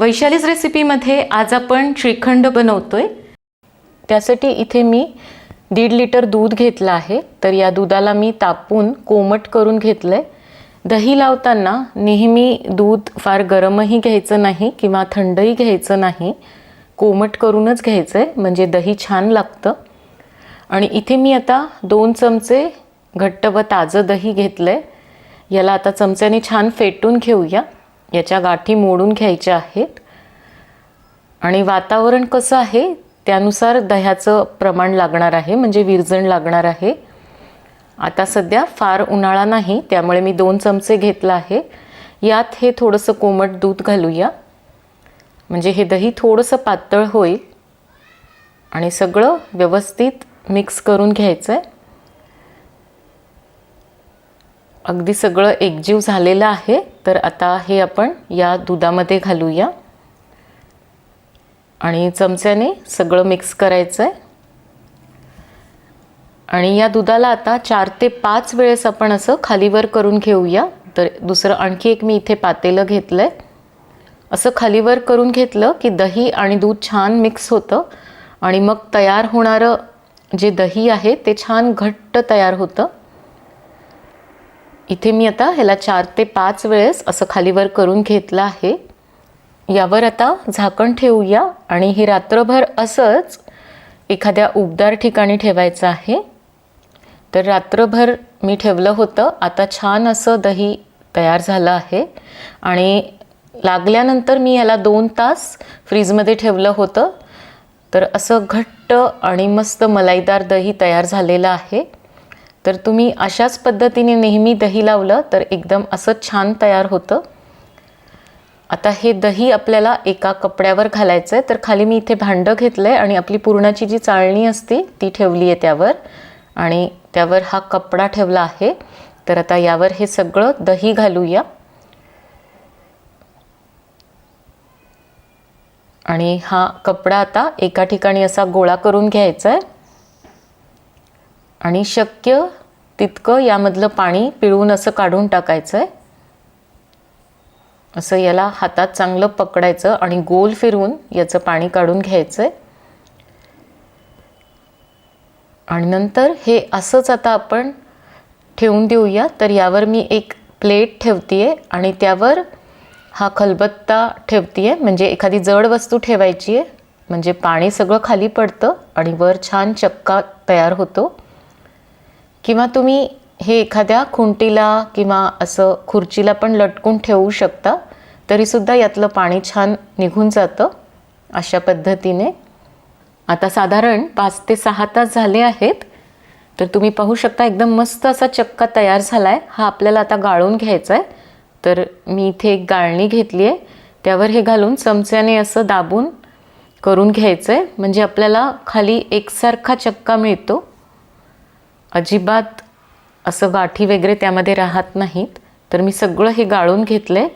वैशालीच रेसिपीमध्ये आज आपण श्रीखंड बनवतोय. त्यासाठी इथे मी दीड लिटर दूध घेतलं आहे. तर या दुधाला मी तापून कोमट करून घेतलं आहे दही लावताना नेहमी दूध फार गरमही घ्यायचं नाही किंवा थंडही घ्यायचं नाही. कोमट करूनच घ्यायचं आहे म्हणजे दही छान लागतं. आणि इथे मी आता दोन चमचे घट्ट व ताजं दही घेतलं आहे याला आता चमच्याने छान फेटून घेऊया. याच्या गाठी मोडून घ्यायच्या आहेत. आणि वातावरण कसं आहे त्यानुसार दह्याचं प्रमाण लागणार आहे म्हणजे विरजण लागणार आहे. आता सध्या फार उन्हाळा नाही त्यामुळे मी दोन चमचे घेतलं आहे. यात हे थोडंसं कोमट दूध घालूया. म्हणजे हे दही थोडंसं पातळ होईल. आणि सगळं व्यवस्थित मिक्स करून घ्यायचं आहे अगदी सगळं एकजीव झालेलं आहे. तर आता हे आपण या दुधामध्ये घालूया. आणि चमच्याने सगळं मिक्स करायचं आहे आणि या दुधाला आता चार ते पाच वेळेस आपण असं खालीवर करून घेऊया. तर दुसरं आणखी एक मी इथे पातेलं घेतलं आहे असं खालीवर करून घेतलं की दही आणि दूध छान मिक्स होतं. आणि मग तयार होणारं जे दही आहे ते छान घट्ट तयार होतं. इथे मी आता ह्याला चार ते पाच वेळेस असं खालीवर करून घेतलं आहे. यावर आता झाकण ठेवूया आणि हे रात्रभर असंच एखाद्या उबदार ठिकाणी ठेवायचं आहे. तर रात्रभर मी ठेवलं होतं. आता छान असं दही तयार झालं आहे. आणि लागल्यानंतर मी ह्याला दोन तास फ्रीजमध्ये ठेवलं होतं. तर असं घट्ट आणि मस्त मलाईदार दही तयार झालेलं आहे. तर तुम्ही अशाच पद्धतीने नेहमी दही लावलं तर एकदम असं छान तयार होतं. आता हे दही आपल्याला एका कपड्यावर घालायचं आहे तर खाली मी इथे भांडं घेतलं आहे आणि आपली पुरणाची जी चाळणी असते ती ठेवली आहे त्यावर. आणि त्यावर हा कपडा ठेवला आहे. तर आता यावर हे सगळं दही घालूया. आणि हा कपडा आता एका ठिकाणी असा गोळा करून घ्यायचा आहे आणि शक्य तितकं यामधलं पाणी पिळून असं काढून टाकायचं आहे असं याला हातात चांगलं पकडायचं आणि गोल फिरवून याचं पाणी काढून घ्यायचं आहे आणि नंतर हे असंच आता आपण ठेवून देऊया. तर यावर मी एक प्लेट ठेवते आहे आणि त्यावर हा खलबत्ता ठेवते आहे म्हणजे एखादी जड वस्तू ठेवायची आहे म्हणजे पाणी सगळं खाली पडतं आणि वर छान चक्का तयार होतो. किंवा तुम्ही हे एखाद्या खुंटीला किंवा असं खुर्चीला पण लटकून ठेवू शकता तरीसुद्धा यातलं पाणी छान निघून जातं अशा पद्धतीने. आता साधारण पाच ते सहा तास झाले आहेत तर तुम्ही पाहू शकता एकदम मस्त असा चक्का तयार झाला आहे हा आपल्याला आता गाळून घ्यायचा आहे तर मी इथे एक गाळणी घेतली आहे. त्यावर हे घालून चमच्याने असं दाबून करून घ्यायचं आहे म्हणजे आपल्याला खाली एकसारखा चक्का मिळतो. अजिबात असं गाठी वगैरे त्यामध्ये राहत नाहीत. तर मी सगळं हे गाळून घेतलं आहे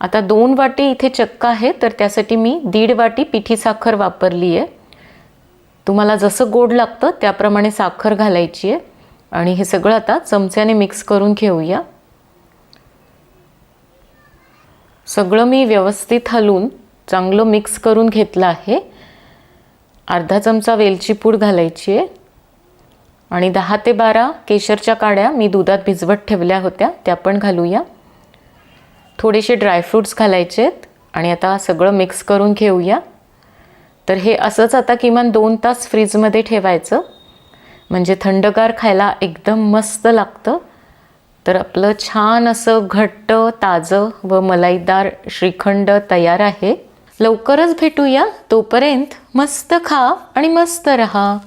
आता दोन वाटी इथे चक्का आहे तर त्यासाठी मी दीड वाटी पिठी साखर वापरली आहे तुम्हाला जसं गोड लागतं त्याप्रमाणे साखर घालायची आहे आणि हे सगळं आता चमच्याने मिक्स करून घेऊया. सगळं मी व्यवस्थित हलवून चांगलं मिक्स करून घेतलं आहे. अर्धा चमचा वेलची पूड घालायची आहे आणि दहा ते बारा केशरच्या काड्या मी दुधात भिजवत ठेवल्या होत्या त्या पण घालूया. थोडेसे ड्रायफ्रूट्स घालायचे आहेत आणि आता सगळं मिक्स करून घेऊया. तर हे असंच आता किमान दोन तास फ्रीजमध्ये ठेवायचं. म्हणजे थंडगार खायला एकदम मस्त लागतं. तर आपलं छान असं घट्ट ताजं व मलाईदार श्रीखंड तयार आहे. लवकरच भेटूया. तोपर्यंत मस्त खा आणि मस्त रहा.